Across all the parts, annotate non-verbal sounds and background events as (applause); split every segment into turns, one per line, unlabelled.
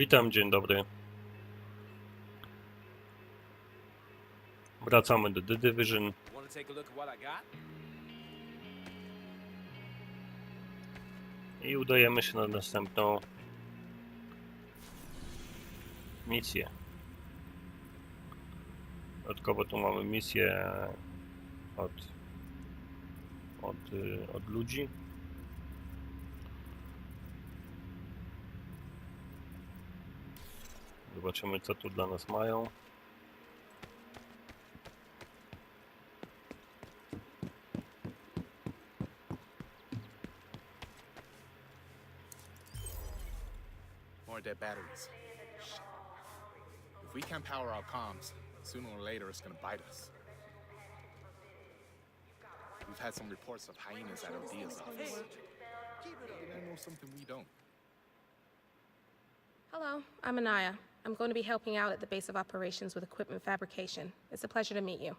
Witam, dzień dobry. Wracamy do The Division.
I
udajemy się na następną misję. Dodatkowo tu mamy misję od, od, y, od ludzi. Zobaczymy co tu dla nas mają.
More dead batteries. Shit. If we can't power our comms, sooner or later it's gonna bite us. We've had some reports of hyenas at Odia's office. Keep it up. They know something we don't.
Hello, I'm Anaya. I'm going to be helping out at the base of operations with equipment fabrication. It's a pleasure to meet you.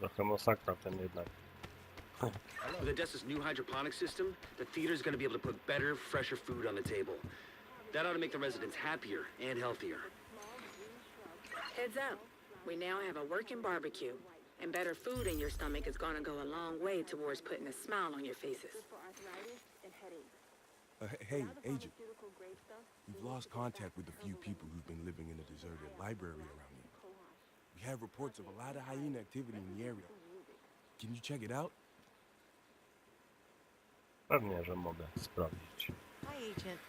Trochę masakra ten jednak.
With Odessa's new hydroponic system, the theater's gonna be able to put better, fresher food on the table. That ought to make the residents happier and healthier.
Heads up. We now have a working barbecue. And better food in your stomach is gonna go a long way towards putting a smile on your faces.
Uh, h- hey, Agent. We've lost contact with a few people who've been living in a deserted library around here. We have reports of a lot of hyena activity in the area. Can you check it out?
Pewnie, że mogę sprawdzić.
Hi, Agent.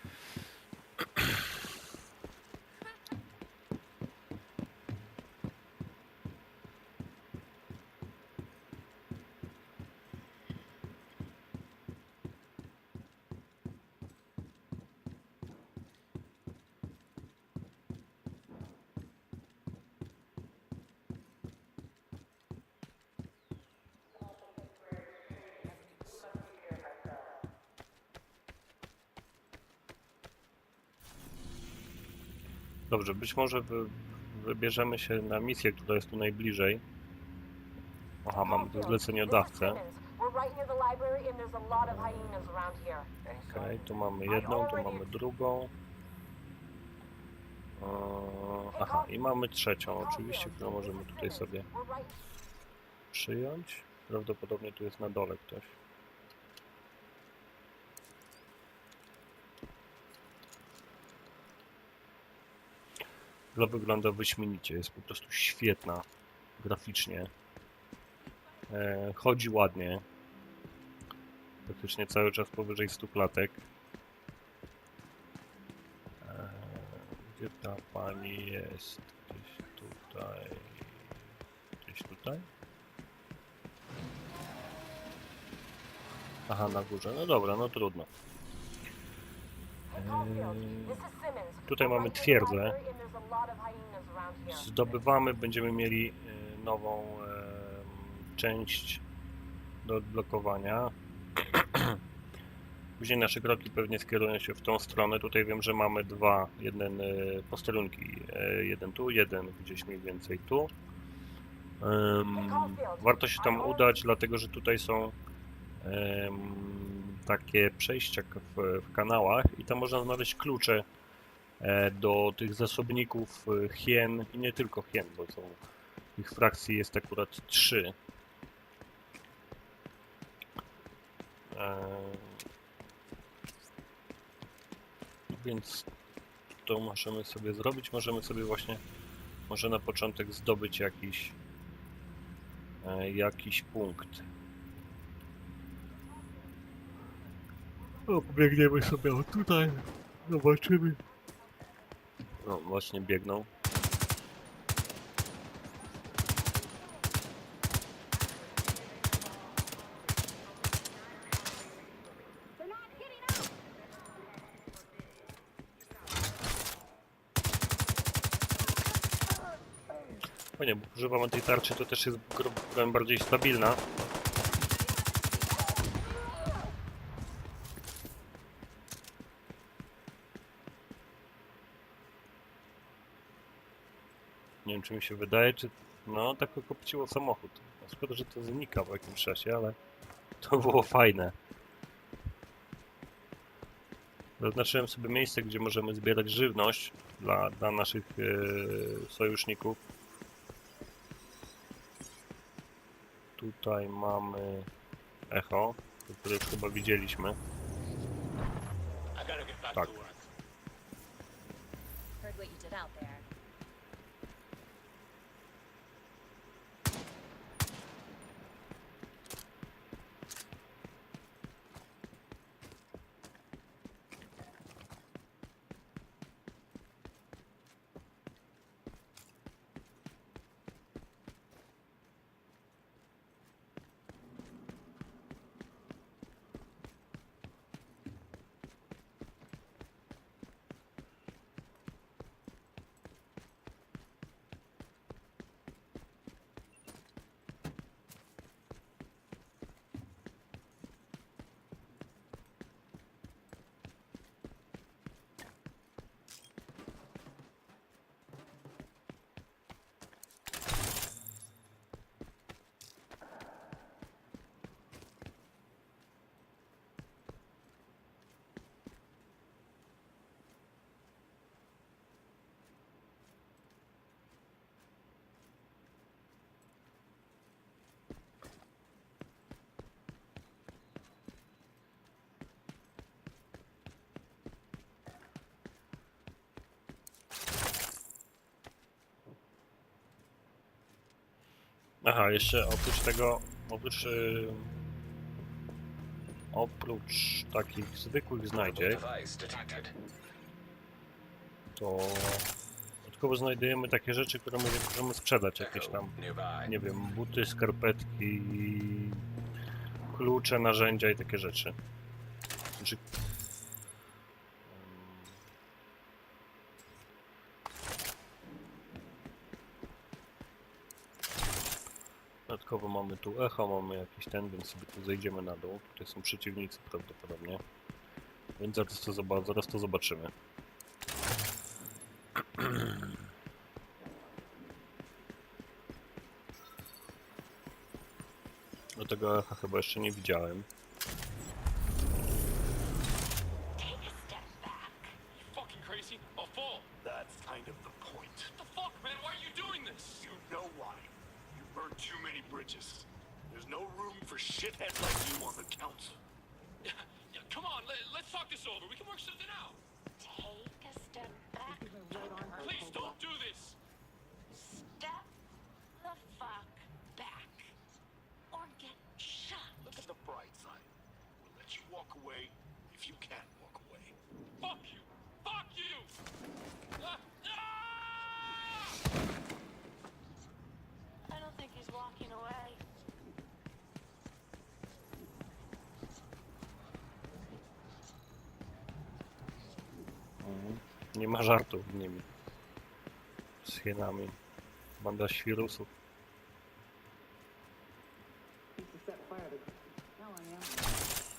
Dobrze, być może wy, wybierzemy się na misję, która jest tu najbliżej. Aha, mamy tu zleceniodawcę. Okej, tu mamy jedną, tu mamy drugą. Aha, i mamy trzecią oczywiście, którą możemy tutaj sobie przyjąć. Prawdopodobnie tu jest na dole ktoś. Gra wygląda wyśmienicie, jest po prostu świetna graficznie. E, chodzi ładnie. Praktycznie cały czas powyżej 100 klatek. E, gdzie ta pani jest? Gdzieś tutaj. Gdzieś tutaj? Aha, na górze. No dobra, no trudno.
Caulfield.
Eee,
This is Simmons.
Tutaj mamy twierdzę. Zdobywamy, będziemy mieli y, nową em, część do odblokowania. (clears throat) Później nasze kroki pewnie skierują się w tą stronę. Tutaj wiem, że mamy dwa, jeden y, posterunki. Jeden tu, jeden gdzieś mniej więcej tu. Warto się tam udać, dlatego że tutaj są takie przejścia w, w kanałach i tam można znaleźć klucze e, do tych zasobników e, hien i nie tylko hien, bo są ich frakcji jest akurat trzy. E, Więc to możemy sobie zrobić. Możemy sobie właśnie może na początek zdobyć jakiś jakiś punkt. O, pobiegniemy sobie tutaj. Zobaczymy. No, właśnie biegną. O bo używamy tej tarczy, to też jest bardziej stabilna. Nie wiem, czy mi się wydaje, czy... No, tak kopciło samochód. Szkoda, że to znika po jakimś czasie, ale to było fajne. Zaznaczyłem sobie miejsce, gdzie możemy zbierać żywność dla, dla naszych e, sojuszników. Tutaj mamy echo, które już chyba widzieliśmy. Aha, jeszcze oprócz tego, oprócz, yy, oprócz takich zwykłych znajdziek, to dodatkowo znajdujemy takie rzeczy, które możemy, możemy sprzedać, jakieś tam, nie wiem, buty, skarpetki, klucze, narzędzia i takie rzeczy. Znaczy, Dodatkowo mamy tu echo, mamy jakiś ten, więc sobie tu zejdziemy na dół. Tutaj są przeciwnicy prawdopodobnie. Więc zaraz to, zaraz to zobaczymy. (clears throat) Do tego echa chyba jeszcze nie widziałem. Nie ma żartów z nimi. Z hienami. Banda świrusów.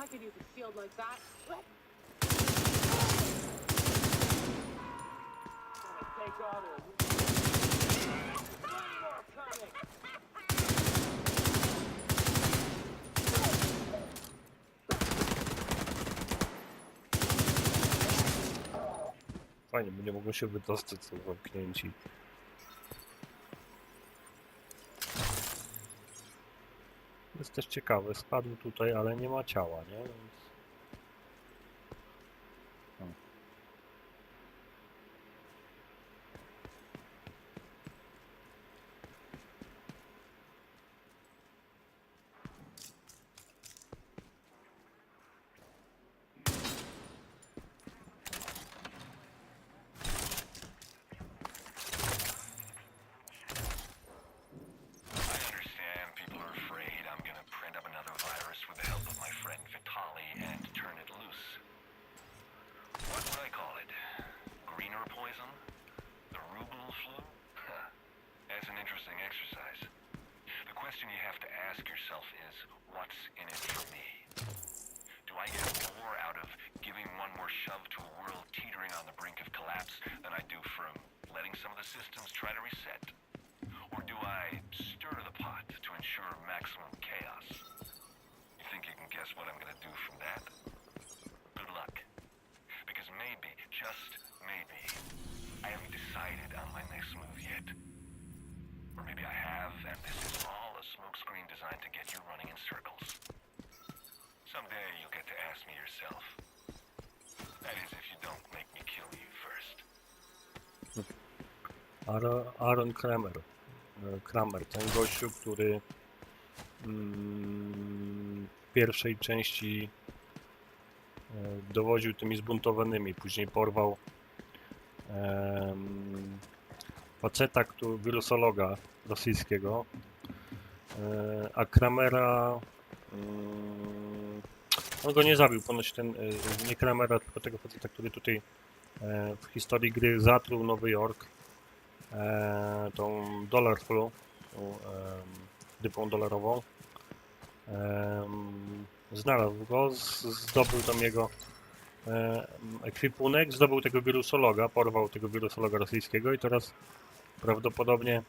I could use a shield like that. Take all this. More coming.
Fajnie, bo nie mogą się wydostać, są zamknięci. Jest też ciekawe, spadł tutaj, ale nie ma ciała, nie? Więc... Aaron, Kramer. E, Kramer, ten gościu, który mm, w pierwszej części e, dowodził tymi zbuntowanymi, później porwał faceta, wirusologa rosyjskiego, e, a Kramera mm, on go nie zabił, ponoć ten, nie Kramera, tylko tego faceta, który tutaj w historii gry zatruł Nowy Jork e, tą Dollar Flu, tą em, dypą dolarową. Em, znalazł go, z- zdobył tam jego e, ekwipunek, zdobył tego wirusologa, porwał tego wirusologa rosyjskiego i teraz prawdopodobnie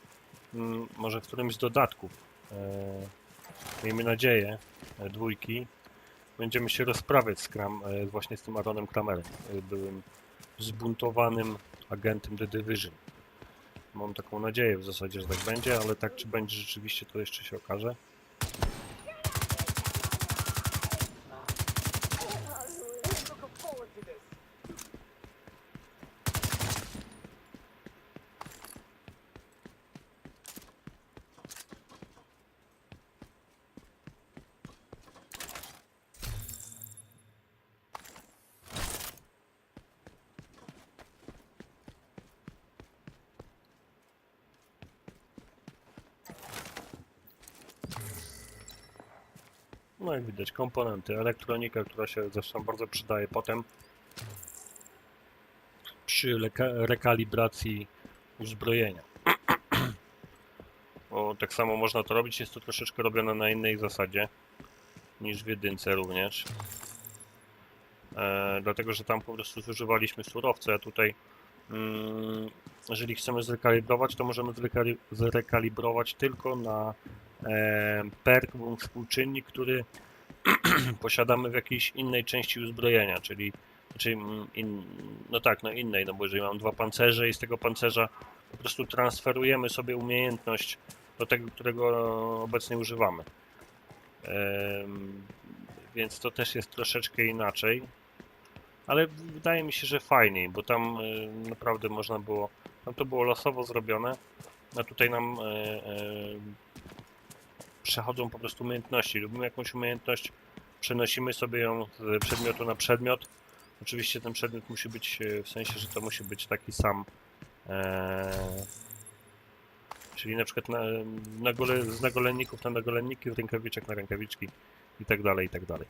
mm, może w którymś z dodatków, e, miejmy nadzieję, e, dwójki, będziemy się rozprawiać z Kram, e, właśnie z tym Aaronem Kramerem, e, byłym zbuntowanym agentem The Division. Mam taką nadzieję w zasadzie, że tak będzie, ale tak czy będzie rzeczywiście to jeszcze się okaże. No jak widać, komponenty, elektronika, która się zresztą bardzo przydaje potem przy rekalibracji uzbrojenia. (clears throat) Bo tak samo można to robić, jest to troszeczkę robione na innej zasadzie niż w jedynce również. E, dlatego, że tam po prostu zużywaliśmy surowce, a tutaj mm, jeżeli chcemy zrekalibrować, to możemy zrekali- zrekalibrować tylko na perk współczynnik, który (clears throat) posiadamy w jakiejś innej części uzbrojenia, czyli, czyli mm, in, no tak, no innej, no bo jeżeli mam dwa pancerze i z tego pancerza po prostu transferujemy sobie umiejętność do tego, którego obecnie używamy. Więc to też jest troszeczkę inaczej, ale wydaje mi się, że fajniej, bo tam y, naprawdę można było, tam to było losowo zrobione, a tutaj nam e, e, przechodzą po prostu umiejętności. Lubimy jakąś umiejętność, przenosimy sobie ją z przedmiotu na przedmiot. Oczywiście ten przedmiot musi być, e, w sensie, że to musi być taki sam. E, czyli na przykład na, na gole, z nagolenników na nagolenniki, z rękawiczek na rękawiczki i tak dalej, i tak dalej.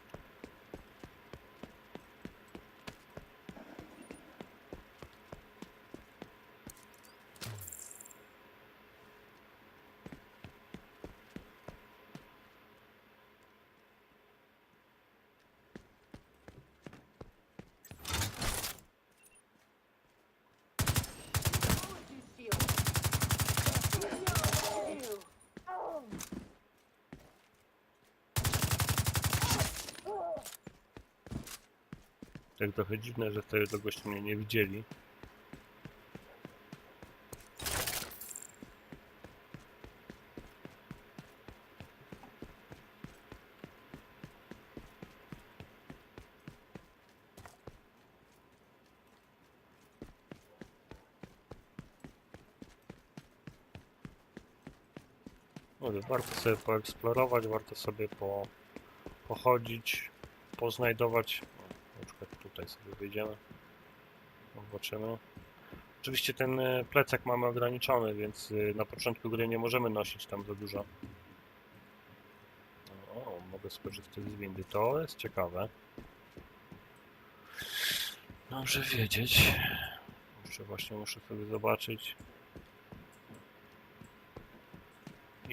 Tak trochę dziwne, że to goście mnie nie widzieli. Mówię, warto sobie poeksplorować, warto sobie po, pochodzić, poznajdować. Tutaj sobie wyjdziemy. Zobaczymy. Oczywiście ten e, plecak mamy ograniczony, więc e, na początku gry nie możemy nosić tam za dużo. O, mogę skorzystać z windy. To jest ciekawe. Dobrze wiedzieć. Jeszcze właśnie muszę sobie zobaczyć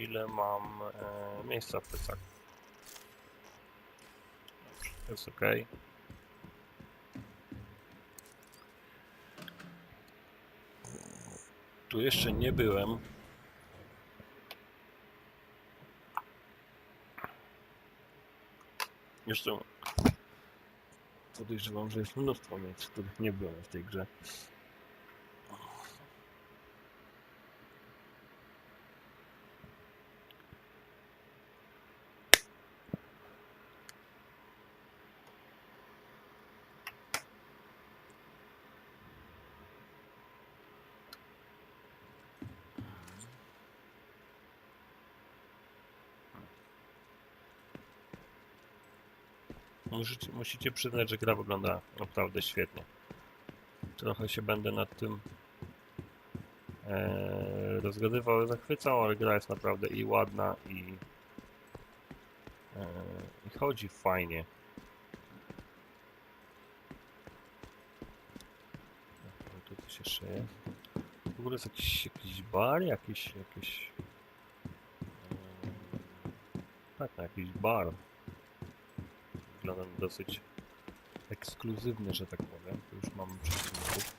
ile mam e, miejsca w plecaku. Dobrze, jest ok. Tu jeszcze nie byłem. Jeszcze podejrzewam, że jest mnóstwo miejsc, których nie byłem w tej grze. Musicie, przyznać, że gra wygląda naprawdę świetnie. Trochę się będę nad tym e, rozgadywał, zachwycał, ale gra jest naprawdę i ładna, i, e, i chodzi fajnie. Tu coś jeszcze jest. W ogóle jest jakiś, jakiś bar, jakiś, jakiś... e, Tak, jakiś bar. Wygląda dosyć ekskluzywny, że tak powiem. Tu już mamy przeciwników.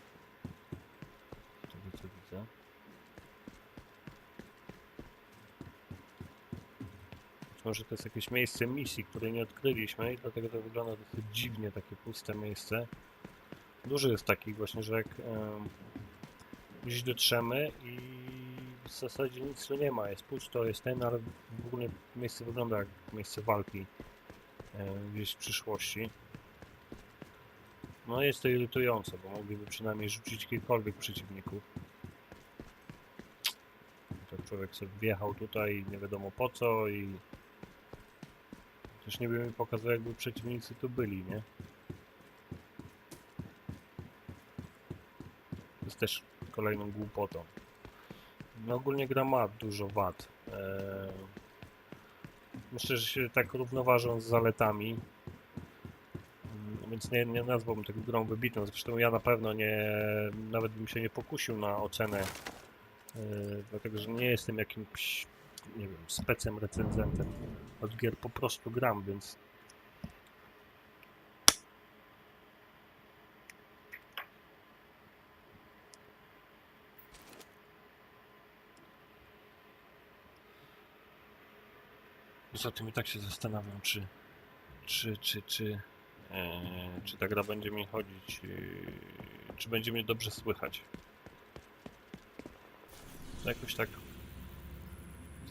Tego co widzę. Być może to jest jakieś miejsce misji, której nie odkryliśmy i dlatego to wygląda dosyć dziwnie, takie puste miejsce. Dużo jest takich właśnie, że jak gdzieś dotrzemy i w zasadzie nic tu nie ma, jest pusto, jest ten, ale w ogóle miejsce wygląda jak miejsce walki gdzieś w przyszłości. No jest to irytujące, bo mogliby przynajmniej rzucić kilkolwiek przeciwników. To człowiek sobie wjechał tutaj nie wiadomo po co i też nie wiem mi pokazał jakby przeciwnicy tu byli, nie? Jest też kolejną głupotą. No ogólnie gra ma dużo wad. Eee, myślę, że się tak równoważą z zaletami. Mm, Więc nie, nie nazwałbym tego grą wybitną. Zresztą ja na pewno nie, nawet bym się nie pokusił na ocenę, yy, dlatego że nie jestem jakimś, nie wiem, specem, recenzentem od gier. Po prostu gram, więc Poza tym i tak się zastanawiam, czy, czy, czy, czy, e, czy ta gra będzie mi chodzić, e, czy będzie mnie dobrze słychać. Jakoś tak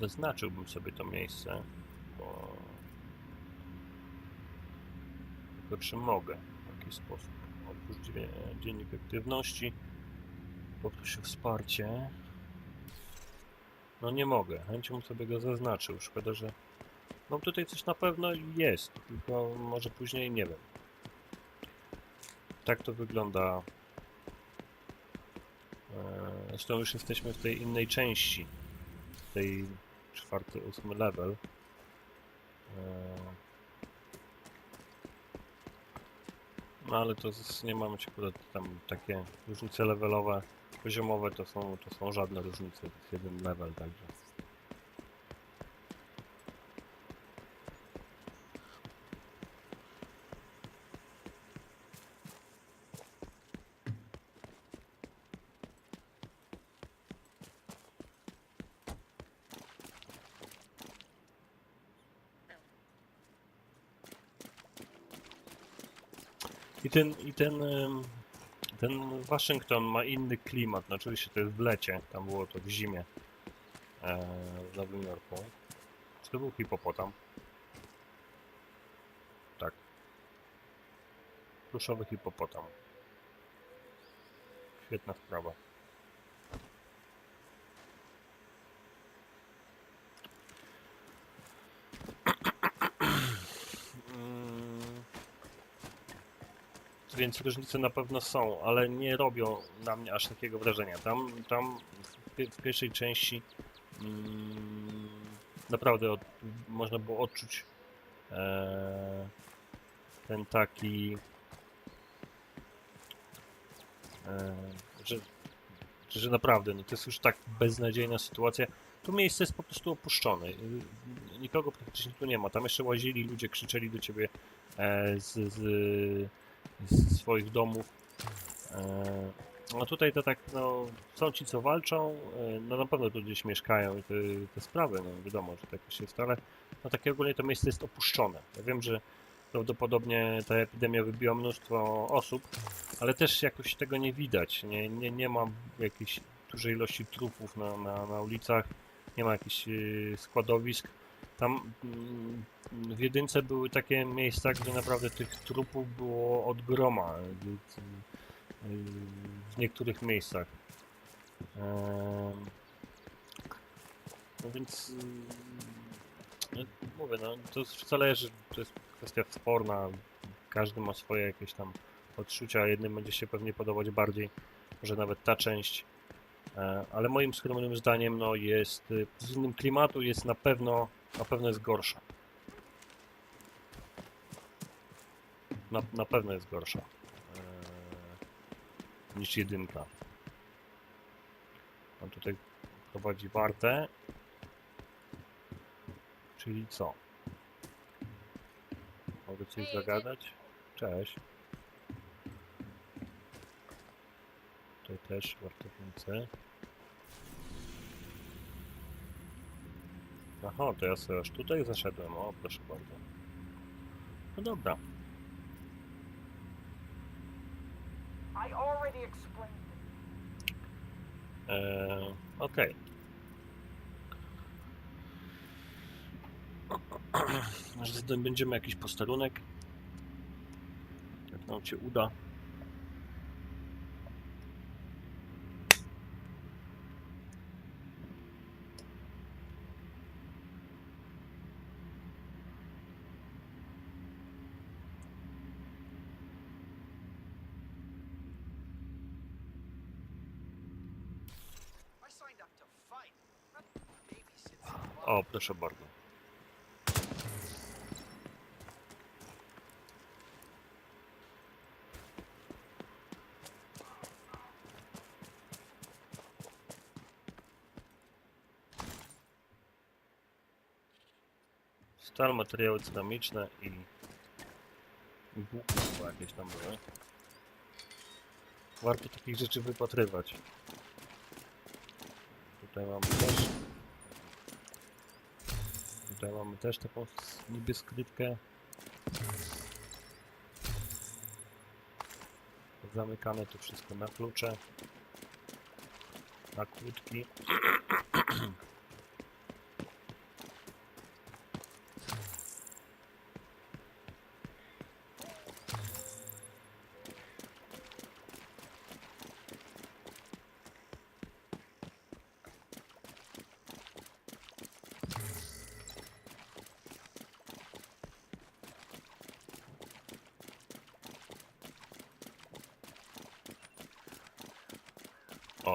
zaznaczyłbym sobie to miejsce, bo tylko czy mogę w jakiś sposób. Otwórz dzie- dziennik aktywności, poproszę wsparcie. No nie mogę, chęcią sobie go zaznaczył. Szkoda, że no tutaj coś na pewno jest, tylko może później nie wiem. Tak to wygląda. E, Zresztą już jesteśmy w tej innej części. Tej czwarty, ósmy level. No ale to nie mamy ci tam takie różnice levelowe, poziomowe to są, to są żadne różnice, to jest jeden level także. I ten, i ten, ten Waszyngton ma inny klimat. No oczywiście to jest w lecie, tam było to w zimie e, w Nowym Jorku. Czy to był hipopotam? Tak. Pluszowy hipopotam. Świetna sprawa. Więc różnice na pewno są, ale nie robią na mnie aż takiego wrażenia. Tam, tam w, w pierwszej części mm, naprawdę od, można było odczuć e, ten taki, e, że, że naprawdę no to jest już tak beznadziejna sytuacja. Tu miejsce jest po prostu opuszczone. Y, Nikogo praktycznie tu nie ma. Tam jeszcze łazili ludzie, krzyczeli do ciebie e, z, z z swoich domów. No tutaj to tak, no, są ci co walczą, e, no na pewno tu gdzieś mieszkają i te, te sprawy, no wiadomo, że tak się jest, ale no takie ogólnie to miejsce jest opuszczone. Ja wiem, że prawdopodobnie ta epidemia wybiła mnóstwo osób, ale też jakoś tego nie widać. Nie, nie, nie ma jakiejś dużej ilości trupów na, na, na ulicach, nie ma jakichś e, składowisk. Tam mm, w jedynce były takie miejsca, gdzie naprawdę tych trupów było od groma y, w niektórych miejscach. No więc y, no, mówię, no to wcale, że to jest kwestia sporna, każdy ma swoje jakieś tam odczucia, jednym będzie się pewnie podobać bardziej, że nawet ta część, ale moim skromnym zdaniem no jest, y, pod względem klimatu jest na pewno, na pewno jest gorsza. Na, na pewno jest gorsza e, niż jedynka. On tutaj prowadzi wartę. Czyli co? Mogę coś zagadać? Cześć. Tutaj też wartownicy. Aha, to ja sobie aż tutaj zaszedłem. O, proszę bardzo. No dobra. Eee, Okej. Może zdobędziemy jakiś posterunek. Jak nam się uda. O, proszę bardzo. Stal, materiały ceramiczne i i bułki jakieś tam były. Warto takich rzeczy wypatrywać. Tutaj mamy też Tutaj mamy też taką niby skrytkę. Zamykane to wszystko na klucze. Na kłódki. (clears throat)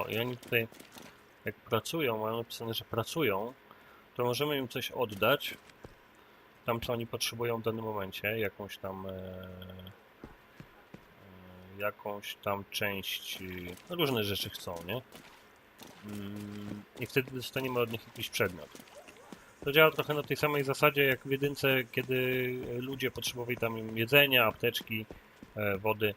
i oni tutaj, jak pracują, mają napisane, że pracują, to możemy im coś oddać. Tam, co oni potrzebują w danym momencie, jakąś tam. E, e, jakąś tam część. No, różne rzeczy chcą, nie? Mm, I wtedy dostaniemy od nich jakiś przedmiot. To działa trochę na tej samej zasadzie jak w jedynce, kiedy ludzie potrzebowali tam jedzenia, apteczki, e, wody.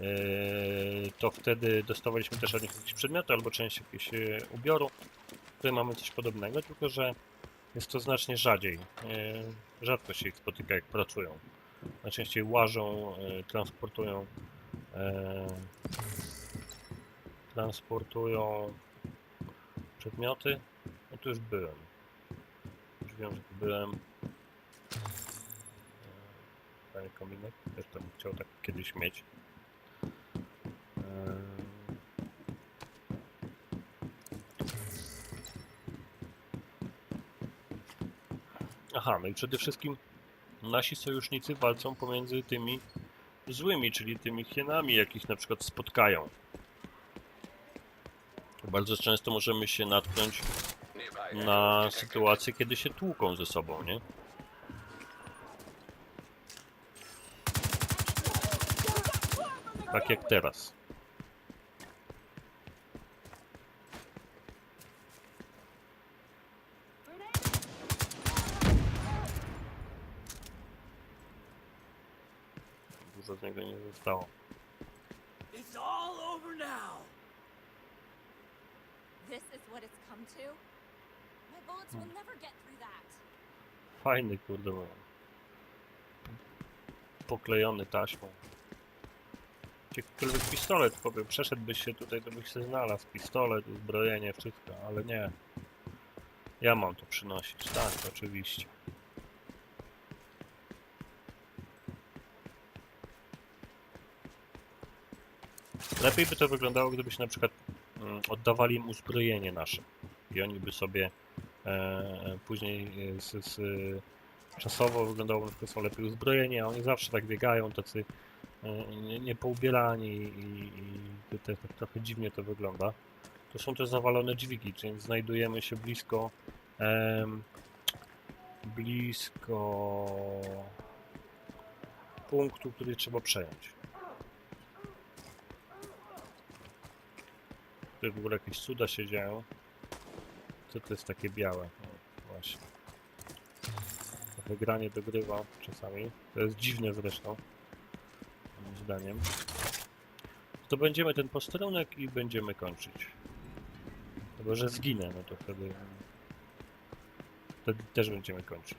Yy, to wtedy dostawaliśmy też od nich jakieś przedmioty albo część jakiegoś e, ubioru. Tutaj mamy coś podobnego, tylko że jest to znacznie rzadziej. Yy, Rzadko się ich spotyka, jak pracują. Najczęściej łażą, transportują. Transportują przedmioty. No tu już byłem. Już wiem, że tu byłem. Panie kominek, też tam chciał tak kiedyś mieć. Eee. Aha, no i przede wszystkim nasi sojusznicy walczą pomiędzy tymi złymi, czyli tymi hienami, jakich na przykład spotkają. Bardzo często możemy się natknąć na sytuację, kiedy się tłuką ze sobą, nie? Tak jak teraz. Dużo zostało.
It's all over now.
This is what it's come to? My bullets will never get through that.
Fajny, kurde, bo poklejony taśmą. Jakikolwiek pistolet, powiem, przeszedłbyś się tutaj, to byś się znalazł. Pistolet, uzbrojenie, wszystko, ale nie. Ja mam to przynosić, tak, oczywiście. Lepiej by to wyglądało, gdybyśmy na przykład mm, oddawali im uzbrojenie nasze i oni by sobie e, później e, z, z czasowo wyglądało, że są lepiej uzbrojeni, a oni zawsze tak biegają, tacy e, nie- niepoubierani i, i tak trochę dziwnie to wygląda. To są też zawalone dźwigi, czyli znajdujemy się blisko em, blisko punktu, który trzeba przejąć. Tutaj w ogóle jakieś cuda się dzieją. Co to jest takie białe? O, właśnie. Trochę granie dogrywa czasami. To jest dziwne zresztą. Moim zdaniem. To będziemy ten posterunek i będziemy kończyć. Chyba, że zginę, no to wtedy... Wtedy też będziemy kończyć.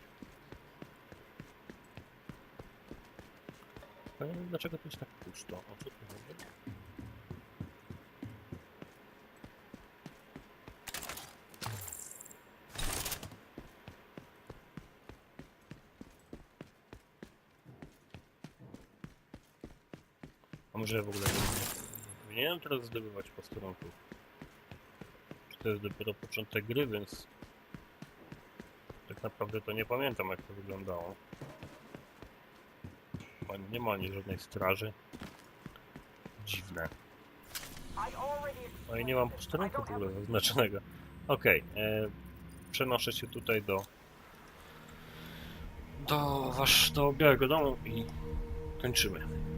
Dlaczego to jest tak pusto. O co tu chodzi? Ja w ogóle nie powinienem teraz zdobywać posterunków? To jest dopiero początek gry, więc tak naprawdę to nie pamiętam jak to wyglądało. Nie ma ani żadnej straży. Dziwne. No i nie mam posterunku w ogóle zaznaczonego. Okej, e, przenoszę się tutaj do do wasz, do Białego Domu i kończymy.